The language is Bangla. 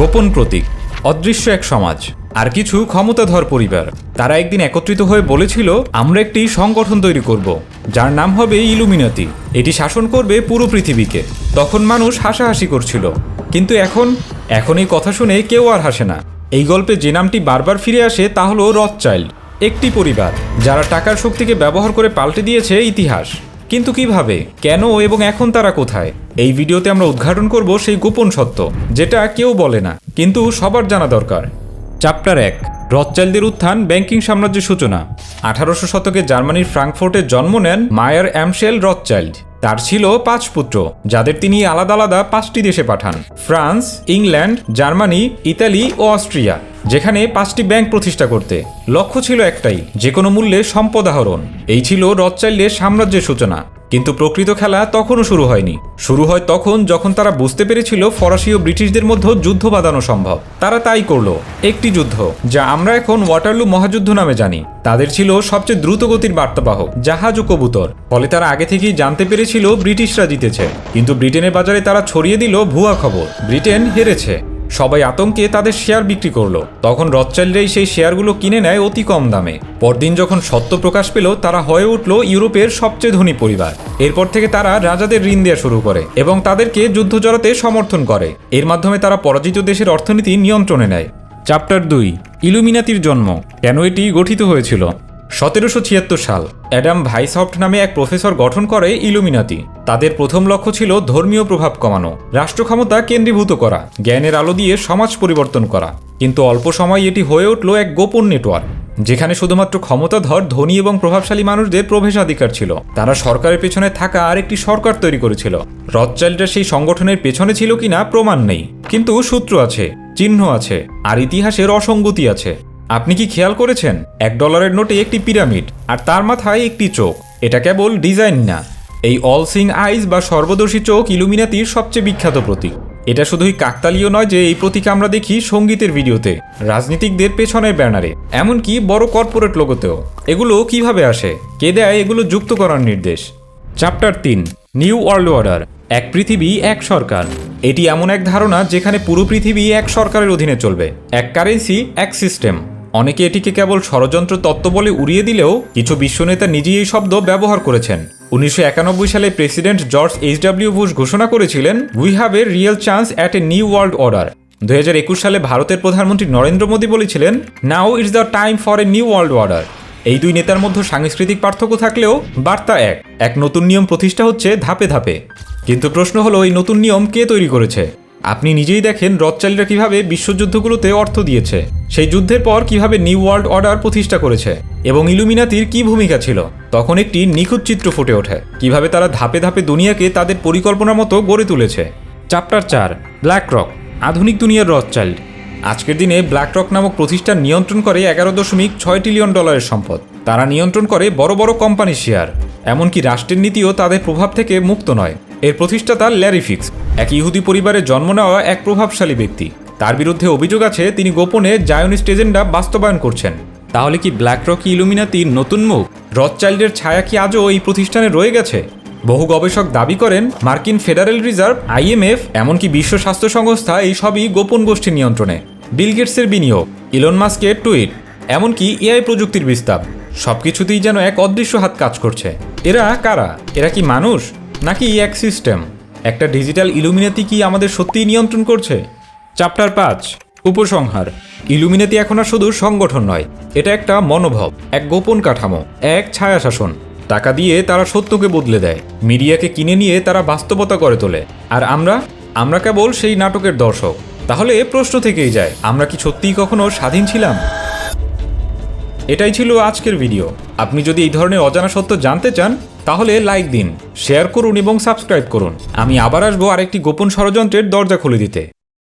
গোপন প্রতীক, অদৃশ্য এক সমাজ, আর কিছু ক্ষমতাধর পরিবার। তারা একদিন একত্রিত হয়ে বলেছিল, আমরা একটি সংগঠন তৈরি করব, যার নাম হবে ইলুমিনাতি। এটি শাসন করবে পুরো পৃথিবীকে। তখন মানুষ হাসাহাসি করছিল। কিন্তু এখন এখন এই কথা শুনে কেউ আর হাসে না। এই গল্পে যে নামটি বারবার ফিরে আসে তা হলো রথচাইল্ড, একটি পরিবার, যারা টাকার শক্তিকে ব্যবহার করে পাল্টে দিয়েছে ইতিহাস। কিন্তু কীভাবে? কেন এবং এখন তারা কোথায়? এই ভিডিওতে আমরা উদ্ঘাটন করব সেই গোপন সত্য, যেটা কেউ বলে না, কিন্তু সবার জানা দরকার। চ্যাপ্টার এক রথচাইল্ডদের উত্থান ব্যাংকিং সাম্রাজ্যের সূচনা। আঠারোশো শতকে জার্মানির ফ্রাঙ্কফোর্টে জন্ম নেন মায়ার অ্যামশেল রথচাইল্ড। তার ছিল পাঁচ পুত্র, যাদের তিনি আলাদা আলাদা পাঁচটি দেশে পাঠান। ফ্রান্স, ইংল্যান্ড, জার্মানি, ইতালি ও অস্ট্রিয়া। যেখানে পাঁচটি ব্যাংক প্রতিষ্ঠা করতে। লক্ষ্য ছিল একটাই যে কোনো মূল্যে সম্পদ আহরণ। এই ছিল রথচাইল্ডের সাম্রাজ্যের সূচনা। কিন্তু প্রকৃত খেলা তখনও শুরু হয়নি। শুরু হয় তখন যখন তারা বুঝতে পেরেছিল ফরাসি ও ব্রিটিশদের মধ্যে যুদ্ধ বাঁধানো সম্ভব। তারা তাই করল, একটি যুদ্ধ, যা আমরা এখন ওয়াটারলু মহাযুদ্ধ নামে জানি। তাদের ছিল সবচেয়ে দ্রুতগতির বার্তাবাহক, জাহাজ ও কবুতর। ফলে তারা আগে থেকেই জানতে পেরেছিল ব্রিটিশরা জিতেছে। কিন্তু ব্রিটেনের বাজারে তারা ছড়িয়ে দিল ভুয়া খবর। ব্রিটেন হেরেছে। সবাই আতঙ্কে তাদের শেয়ার বিক্রি করল। তখন রথচাইল্ডরাই সেই শেয়ারগুলো কিনে নেয় অতি কম দামে। পরদিন যখন সত্য প্রকাশ পেল, তারা হয়ে উঠল ইউরোপের সবচেয়ে ধনী পরিবার। এরপর থেকে তারা রাজাদের ঋণ দেওয়া শুরু করে এবং তাদেরকে যুদ্ধ জড়াতে সমর্থন করে। এর মাধ্যমে তারা পরাজিত দেশের অর্থনীতি নিয়ন্ত্রণে নেয়। চ্যাপ্টার দুই ইলুমিনাতির জন্ম। কেন এটি গঠিত হয়েছিল? সতেরোশো ছিয়াত্তর সাল, অ্যাডাম ভাইসফট নামে এক প্রফেসর গঠন করে ইলুমিনাতি। তাদের প্রথম লক্ষ্য ছিল ধর্মীয় প্রভাব কমানো রাষ্ট্র ক্ষমতা কেন্দ্রীভূত করা, জ্ঞানের আলো দিয়ে সমাজ পরিবর্তন করা। কিন্তু অল্প সময় এটি হয়ে উঠল এক গোপন নেটওয়ার্ক, যেখানে শুধুমাত্র ক্ষমতাধর, ধনী এবং প্রভাবশালী মানুষদের প্রবেশাধিকার ছিল। তারা সরকারের পেছনে থাকা আরেকটি সরকার তৈরি করেছিল। রথচাইল্ডরা সেই সংগঠনের পেছনে ছিল কিনা প্রমাণ নেই। কিন্তু সূত্র আছে, চিহ্ন আছে, আর ইতিহাসের অসঙ্গতি আছে। আপনি কি খেয়াল করেছেন? এক ডলারের নোটে একটি পিরামিড, আর তার মাথায় একটি চোখ। এটা কেবল ডিজাইন না। এই অল সিং আইজ বা সর্বদর্শী চোখ ইলুমিনাতির সবচেয়ে বিখ্যাত প্রতীক। এটা শুধুই কাকতালীয় নয় যে এই প্রতীক আমরা দেখি সঙ্গীতের ভিডিওতে, রাজনীতিকদের পেছনের ব্যানারে, এমনকি বড় কর্পোরেট লোগোতেও। এগুলো কীভাবে আসে? কে দেয় এগুলো যুক্ত করার নির্দেশ? চ্যাপ্টার তিন নিউ ওয়ার্ল্ড অর্ডার এক পৃথিবী, এক সরকার। এটি এমন এক ধারণা যেখানে পুরো পৃথিবী এক সরকারের অধীনে চলবে। এক কারেন্সি, এক সিস্টেম। অনেকে এটিকে কেবল ষড়যন্ত্র তত্ত্ব বলে উড়িয়ে দিলেও কিছু বিশ্বনেতা নিজেই এই শব্দ ব্যবহার করেছেন। উনিশশো একানব্বই সালে president George H W Bush ঘোষণা করেছিলেন we have a real chance at a new world order দুই হাজার একুশ সালে ভারতের প্রধানমন্ত্রী নরেন্দ্র মোদী বলেছিলেন now it's the time for a new world order এই দুই নেতার মধ্যে সাংস্কৃতিক পার্থক্য থাকলেও বার্তা এক। এক নতুন নিয়ম প্রতিষ্ঠা হচ্ছে ধাপে ধাপে। কিন্তু প্রশ্ন হলো, এই নতুন নিয়ম কে তৈরি করেছে? আপনি নিজেই দেখেন রথচালীরা কীভাবে বিশ্বযুদ্ধগুলোতে অর্থ দিয়েছে, সেই যুদ্ধের পর কীভাবে নিউ ওয়ার্ল্ড অর্ডার প্রতিষ্ঠা করেছে এবং ইলুমিনাতির কি ভূমিকা ছিল, তখন একটি নিখুঁত চিত্র ফুটে ওঠে, কীভাবে তারা ধাপে ধাপে দুনিয়াকে তাদের পরিকল্পনার মতো গড়ে তুলেছে। চ্যাপ্টার চার ব্ল্যাক রক আধুনিক দুনিয়ার রথচাইল্ড আজকের দিনে ব্ল্যাক রক নামক প্রতিষ্ঠান নিয়ন্ত্রণ করে এগারো দশমিক ছয় ট্রিলিয়ন ডলারের সম্পদ। তারা নিয়ন্ত্রণ করে বড় বড় কোম্পানির শেয়ার এমনকি রাষ্ট্রের নীতিও তাদের প্রভাব থেকে মুক্ত নয়। এর প্রতিষ্ঠাতা ল্যারিফিক্স এক ইহুদি পরিবারে জন্ম নেওয়া এক প্রভাবশালী ব্যক্তি। তার বিরুদ্ধে অভিযোগ আছে, তিনি গোপনে জায়নিস্ট এজেন্ডা বাস্তবায়ন করছেন। তাহলে কি ব্ল্যাক রকি ইলুমিনাতির নতুন মুখ? রথচাইল্ডের ছায়া কি আজও এই প্রতিষ্ঠানে রয়ে গেছে? বহু গবেষক দাবি করেন, মার্কিন ফেডারেল রিজার্ভ আইএমএফ এমনকি বিশ্ব স্বাস্থ্য সংস্থা এই সবই গোপন গোষ্ঠীর নিয়ন্ত্রণে। বিল গেটসের বিনিয়োগ, ইলন মাস্কের টুইট, এমনকি এআই প্রযুক্তির বিস্তার। সবকিছুতেই যেন এক অদৃশ্য হাত কাজ করছে। এরা কারা? এরা কি মানুষ? নাকি এক সিস্টেম? একটা ডিজিটাল ইলুমিনাতি কি আমাদের সত্যিই নিয়ন্ত্রণ করছে? চ্যাপ্টার পাঁচ, উপসংহার। ইলুমিনাতি এখন আর শুধু সংগঠন নয়, এটা একটা মনোভাব, এক গোপন কাঠামো, এক ছায়া শাসন টাকা দিয়ে তারা সত্যকে বদলে দেয়, মিডিয়াকে কিনে নিয়ে তারা বাস্তবতা করে তোলে। আর আমরা? আমরা কেবল সেই নাটকের দর্শক। তাহলে প্রশ্ন থেকেই যায়, আমরা কি সত্যিই কখনো স্বাধীন ছিলাম? এটাই ছিল আজকের ভিডিও আপনি যদি এই ধরনের অজানা সত্য জানতে চান, তাহলে লাইক দিন শেয়ার করুন এবং সাবস্ক্রাইব করুন। আমি আবার আসব আরেকটি গোপন ষড়যন্ত্রের দরজা খুলে দিতে।